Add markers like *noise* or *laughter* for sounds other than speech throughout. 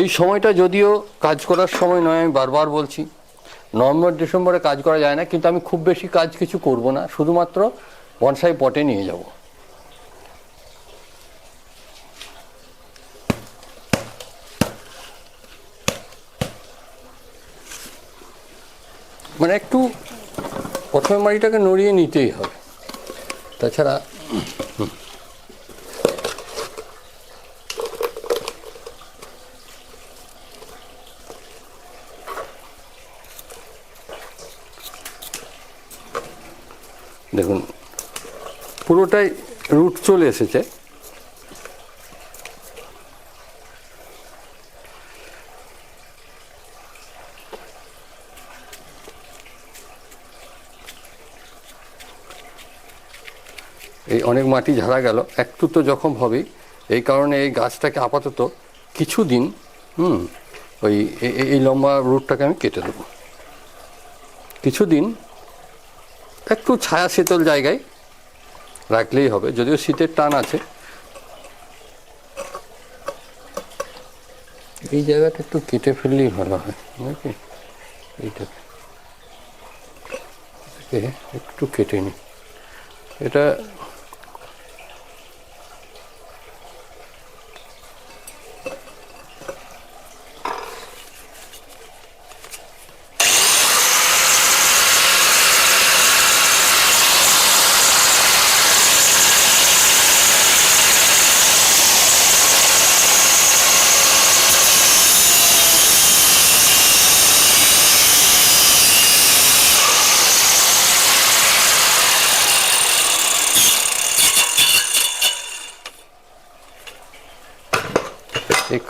এই সময়টা যদিও কাজ করার সময় নয়, আমি বারবার বলছি। নভেম্বর, ডিসেম্বরে কাজ করা যায় না, কিন্তু আমি খুব বেশি কাজ কিছু করব না, শুধুমাত্র বনসাই পটে নিয়ে যাব। মানে একটু প্রথমে মাটিটাকে নড়িয়ে নিতেই হবে। তাছাড়া দেখুন পুরোটাই রুট চলে এসেছে। এই অনেক মাটি ঝাড়া গেল। একটু তো জখম হবেই। এই কারণে এই গাছটাকে আপাতত কিছুদিন, হুম, ওই এই লম্বা রুটটাকে আমি কেটে দেবো। কিছুদিন একটু ছায়া শীতল জায়গায় রাখলেই হবে, যদিও শীতের টান আছে। এই জায়গাটা একটু কেটে ফেললেই ভালো হয়, নাকি? এইটা। একটু কেটে নিই এটা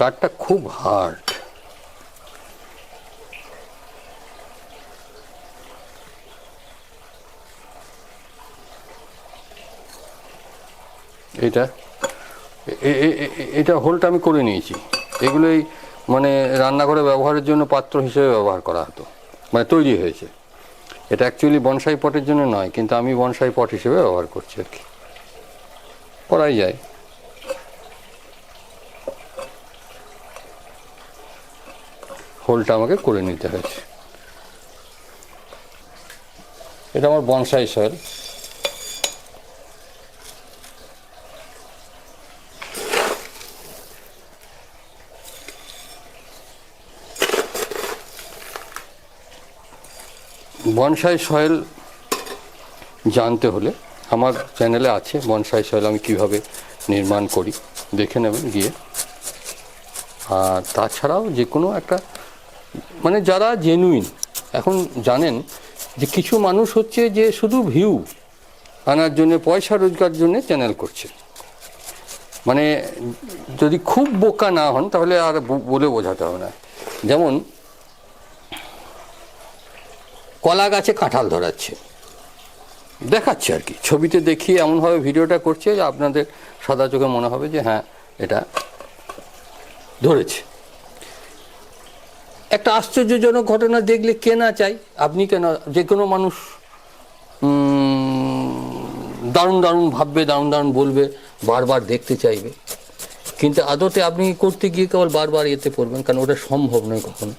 কাঠটা খুব হার্ড এটা? এটা হোলটা আমি করে নিয়েছি। এগুলোই মানে রান্নাঘরে ব্যবহারের জন্য পাত্র হিসেবে ব্যবহার করা হতো। মানে তৈরি হয়েছে। এটা অ্যাকচুয়ালি বনসাই পটের জন্য নয়, কিন্তু আমি বনসাই পট হিসেবে ব্যবহার করছি আর কি। করাই যায়। হোলটা আমাকে করে নিতে হয়েছে। এটা আমার বনসাই সয়েল বনসাই সয়েল জানতে হলে আমার চ্যানেলে আছে বনসাই সয়েল আমি কীভাবে নির্মাণ করি, দেখে নেবেন গিয়ে। আর তাছাড়াও যে কোনো একটা মানে যারা জেনুইন এখন জানেন যে কিছু মানুষ হচ্ছে যে শুধু ভিউ আনার জন্য, পয়সা রোজগার জন্য চ্যানেল করছে। মানে যদি খুব বোকা না হন, তাহলে আর বলে বোঝাতে হবে না। যেমন, কলা গাছে কাঁঠাল ধরাচ্ছে। দেখাচ্ছে আর কি। ছবিতে দেখিয়ে এমনভাবে ভিডিওটা করছে যে আপনাদের সাদা চোখে মনে হবে যে হ্যাঁ এটা ধরেছে। একটা আশ্চর্যজনক ঘটনা দেখলে কে না চাই? আপনি কেন? যে কোনো মানুষ দারুণ দারুণ ভাববে, দারুণ দারুণ বলবে, বারবার দেখতে চাইবে। কিন্তু আদতে আপনি করতে গিয়ে কেবল বারবার এতে পড়বেন, কারণ ওটা সম্ভব নয় কখনো।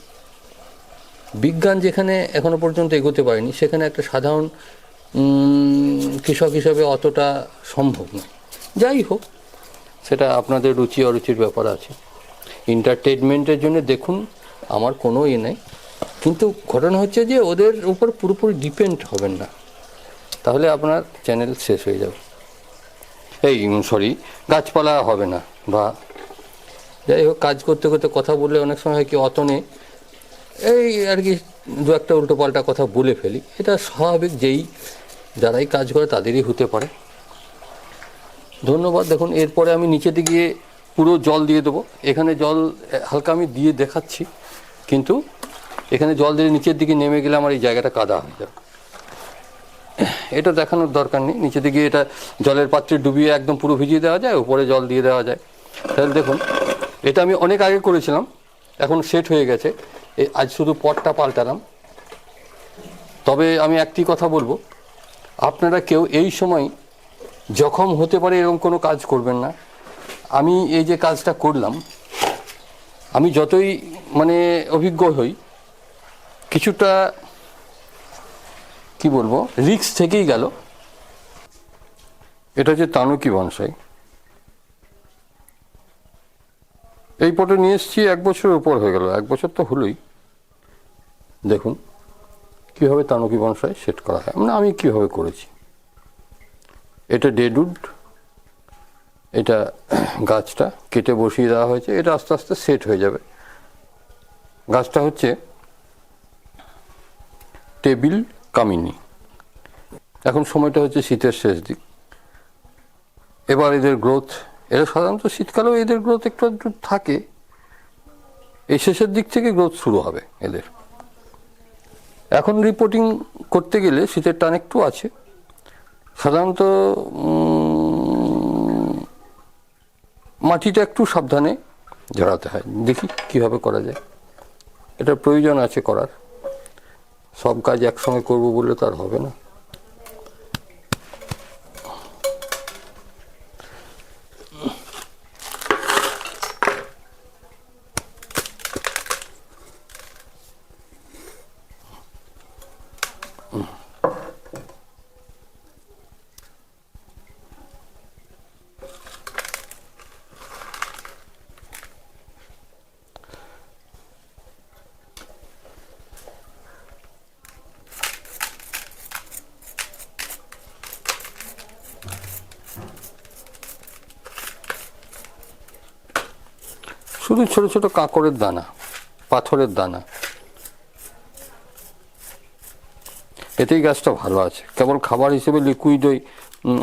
বিজ্ঞান যেখানে এখনও পর্যন্ত এগোতে পারেনি, সেখানে একটা সাধারণ কৃষক হিসাবে অতটা সম্ভব নয়। যাই হোক, সেটা আপনাদের রুচি অরুচির ব্যাপার আছে। এন্টারটেনমেন্টের জন্য দেখুন আমার কোনো ইয়ে নেই। কিন্তু ঘটনা হচ্ছে যে ওদের উপর পুরোপুরি ডিপেন্ড হবেন না। তাহলে আপনার চ্যানেল শেষ হয়ে যাবে। এই সরি গাছপালা হবে না বা যাই হোক, কাজ করতে করতে কথা বললে অনেক সময় হয় কি অতনে এই আর কি, দু একটা উল্টো পাল্টা কথা বলে ফেলি। এটা স্বাভাবিক যেই যারাই কাজ করে তাদেরই হতে পারে। ধন্যবাদ। দেখুন, এরপরে আমি নিচেতে গিয়ে পুরো জল দিয়ে দেবো। এখানে জল হালকা আমি দিয়ে দেখাচ্ছি। কিন্তু এখানে জল দিয়ে নিচের দিকে নেমে গেলে আমার এই জায়গাটা কাদা হয়ে যাবে। এটা দেখানোর দরকার নেই। নিচে দিকে এটা জলের পাত্রে ডুবিয়ে একদম পুরো ভিজিয়ে দেওয়া যায়, উপরে জল দিয়ে দেওয়া যায়। তাহলে দেখুন, এটা আমি অনেক আগে করেছিলাম, এখন সেট হয়ে গেছে। এই আজ শুধু পটটা পাল্টালাম। তবে আমি একটি কথা বলব, আপনারা কেউ এই সময় জখম হতে পারে এরকম কোনো কাজ করবেন না। আমি এই যে কাজটা করলাম আমি যতই মানে অভিজ্ঞ হই, কিছুটা, কি বলব রিক্স থেকেই গেল। এটা হচ্ছে তানুকি বনসাই। এই পটে নিয়ে এসেছি, এক বছরের উপর হয়ে গেল। এক বছর তো হলোই। দেখুন, কীভাবে তানুকি বনসাই সেট করা হয়। মানে আমি কীভাবে করেছি। এটা ডেডউড এটা *clears throat* গাছটা কেটে বসিয়ে দেওয়া হয়েছে, এটা আস্তে আস্তে সেট হয়ে যাবে। গাছটা হচ্ছে টেবিল কামিনী। এখন সময়টা হচ্ছে শীতের শেষ দিক। এবার এদের গ্রোথ এরা সাধারণত শীতকালেও এদের গ্রোথ একটু একটু থাকে। এই শেষের দিক থেকে গ্রোথ শুরু হবে এদের। এখন রিপোর্টিং করতে গেলে শীতের টান একটু আছে। সাধারণত মাটিটা একটু সাবধানে ঝরাতে হয়। দেখি কীভাবে করা যায়। এটা প্রয়োজন আছে করার। সব কাজ একসঙ্গে করব বলে তো আর হবে না। শুধু ছোট ছোট কাঁকড়ের দানা, পাথরের দানা। এতেই গাছটা ভালো আছে। কেবল খাবার হিসেবে লিকুইড ওই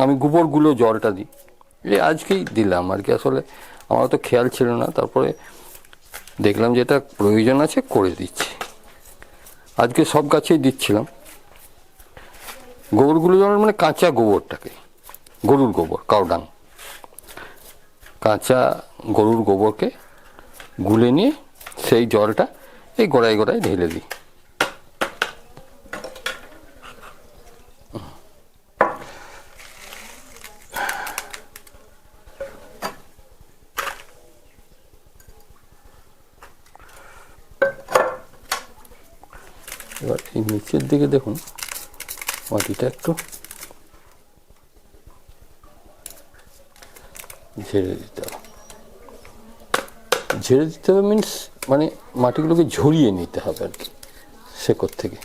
আমি গোবরগুলো জলটা দিই। এই আজকেই দিলাম আর কি। আসলে আমার তো খেয়াল ছিল না। তারপরে দেখলাম যে এটা প্রয়োজন আছে, করে দিচ্ছি। আজকে সব গাছেই দিচ্ছিলাম। গোবরগুলো যেমন মানে কাঁচা গোবরটাকে, গরুর গোবর কাউডাং কাঁচা গরুর গোবরকে গুলে নিয়ে সেই জলটা এই গোড়ায় গোড়ায় ঢেলে দিই। এবার এই নিচের দিকে দেখুন, মাটিটা একটু ঝেড়ে দিতে হবে। ঝেড়ে দিতে হবে মিনস মানে মাটিগুলোকে ঝরিয়ে নিতে হবে আর কি শেকড় থেকে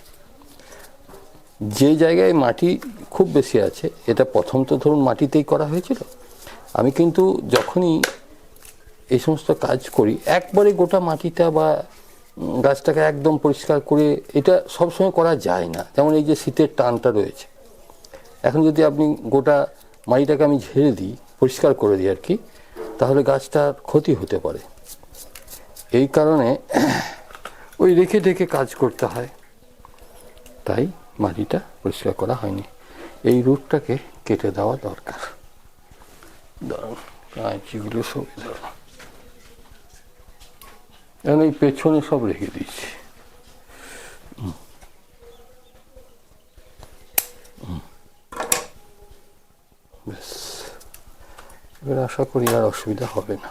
যে জায়গায় মাটি খুব বেশি আছে, এটা প্রথম তো ধরুন মাটিতেই করা হয়েছিল। আমি কিন্তু যখনই এই সমস্ত কাজ করি, একবারে গোটা মাটিটা বা গাছটাকে একদম পরিষ্কার করে, এটা সবসময় করা যায় না। যেমন এই যে শীতের টানটা রয়েছে। এখন যদি আপনি গোটা মাটিটাকে আমি ঝেড়ে দিই, পরিষ্কার করে দিই আর কি, তাহলে গাছটার ক্ষতি হতে পারে। এই কারণে ওই রেখে রেখে কাজ করতে হয়। তাই মাটিটা পরিষ্কার করা হয়নি। এই রুটটাকে কেটে দেওয়া দরকার। কাঁচিগুলো সব এখন এই পেছনে সব রেখে এবার আশা করি আর অসুবিধা হবে না।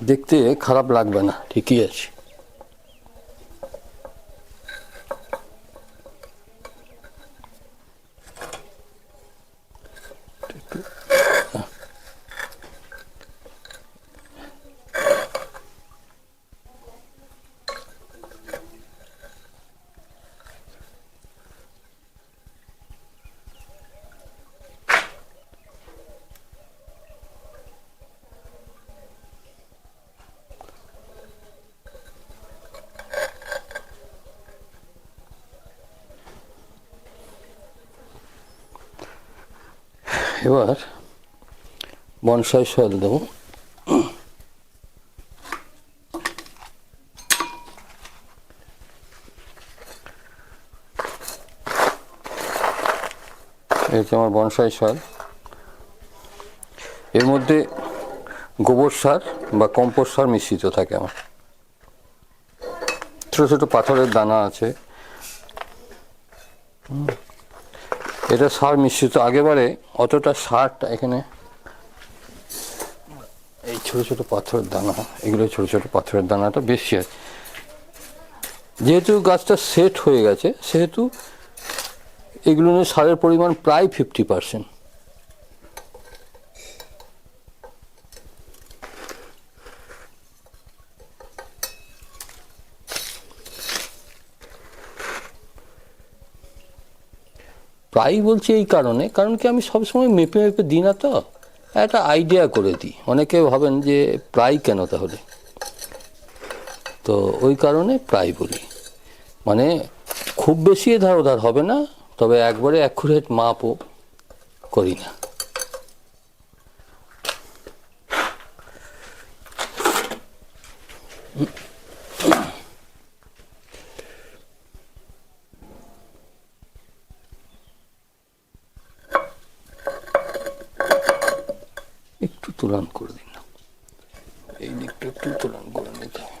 দেখতে খারাপ লাগবে না ঠিকই আছে এবার বনসাই সয়েল দেবো। হচ্ছে আমার বনসাই সয়েল। এর মধ্যে গোবর সার বা কম্পোস্ট সার মিশ্রিত থাকে আমার। ছোটো ছোটো পাথরের দানা আছে হুম। এটা সার মিশ্রিত, আগেবারে অতটা সারটা এখানে এই ছোট ছোট পাথরের দানা, এগুলো ছোট ছোট পাথরের দানাটা বেশি আছে। যেহেতু গাছটা সেট হয়ে গেছে, সেহেতু এগুলো সারের পরিমাণ প্রায় ফিফটি পার্সেন্ট প্রায় বলছি এই কারণে, কারণ কি আমি সবসময় মেপে মেপে দিই না তো? একটা আইডিয়া করে দিই। অনেকে ভাবেন যে প্রায় কেন তাহলে? তো ওই কারণে প্রায় বলি। মানে খুব বেশি ধার ওধার হবে না, তবে একবারে অ্যাকুরেট মাপও করি না। একটু তুলন করে দিন এই দিকটা একটু তুলান করে নিতে হবে।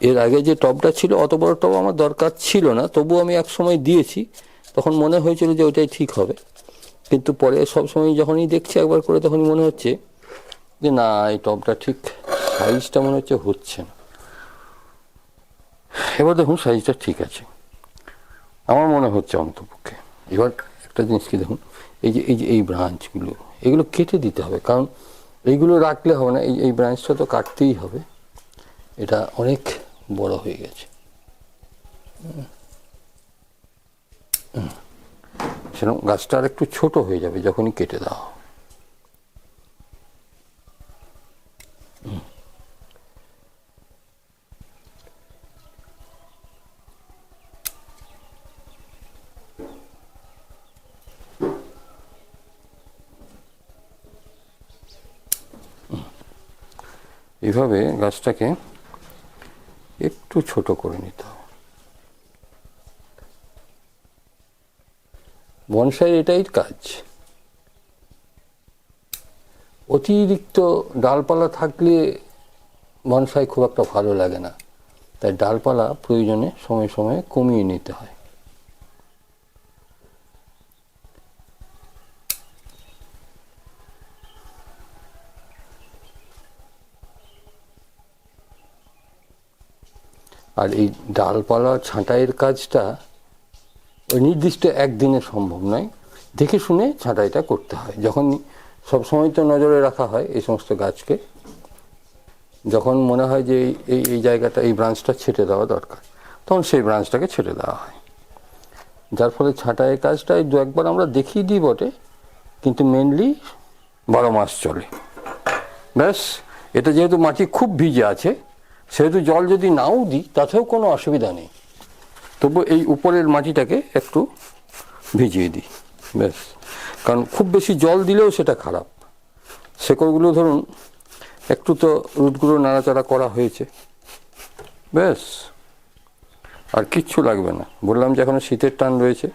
এর আগে যে টবটা ছিল, অত বড় টব আমার দরকার ছিল না তবু আমি এক সময় দিয়েছি। তখন মনে হয়েছিল যে ওইটাই ঠিক হবে। কিন্তু পরে সব সময় যখনই দেখছি একবার করে, তখনই মনে হচ্ছে যে না, এই টবটা ঠিক সাইজটা মনে হচ্ছে হচ্ছে না। এবার দেখুন সাইজটা ঠিক আছে। আমার মনে হচ্ছে অন্তপক্ষে। এবার একটা জিনিস কি দেখুন, এই যে এই যে, এই ব্রাঞ্চগুলো এগুলো কেটে দিতে হবে। কারণ এইগুলো রাখলে হবে না, এই এই ব্রাঞ্চটা তো কাটতেই হবে। এটা অনেক বড় হয়ে গেছে সেরকম গাছটা আর একটু ছোট হয়ে যাবে যখনই কেটে দেওয়া। এভাবে গাছটাকে একটু ছোট করে নিতে হবে। বনসাইয়ের এটাই কাজ। অতিরিক্ত ডালপালা থাকলে বনসাই খুব একটা ভালো লাগে না। তাই ডালপালা প্রয়োজনে সময় সময়ে কমিয়ে নিতে হয়। আর এই ডালপালা ছাঁটাইয়ের কাজটা নির্দিষ্ট একদিনে সম্ভব নয়। দেখে শুনে ছাঁটাইটা করতে হয়। যখন সবসময় তো নজরে রাখা হয় এই সমস্ত গাছকে, যখন মনে হয় যে এই- এই এই জায়গাটা, এই ব্রাঞ্চটা ছেটে দেওয়া দরকার, তখন সেই ব্রাঞ্চটাকে ছেটে দেওয়া হয়। যার ফলে ছাঁটাইয়ের কাজটা দু একবার আমরা দেখিয়ে দিই বটে, কিন্তু মেনলি বারো মাস চলে। ব্যাস, এটা যেহেতু মাটি খুব ভিজে আছে সেহেতু জল যদি নাও দিই, তাতেও কোনো অসুবিধা নেই। তবু এই উপরের মাটিটাকে একটু ভিজিয়ে দিই, ব্যাস। কারণ খুব বেশি জল দিলেও সেটা খারাপ। শেকড়গুলো ধরুন, একটু তো রুটগুলো নাড়াচাড়া করা হয়েছে। ব্যাস। আর কিচ্ছু লাগবে না। বললাম যে এখনও শীতের টান রয়েছে।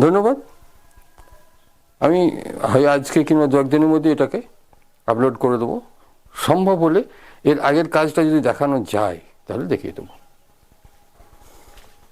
ধন্যবাদ। আমি, হয় আজকে কিংবা দু একদিনের মধ্যে এটাকে আপলোড করে দেবো। সম্ভব হলে এর আগের কাজটা যদি দেখানো যায় তাহলে দেখিয়ে দেবো।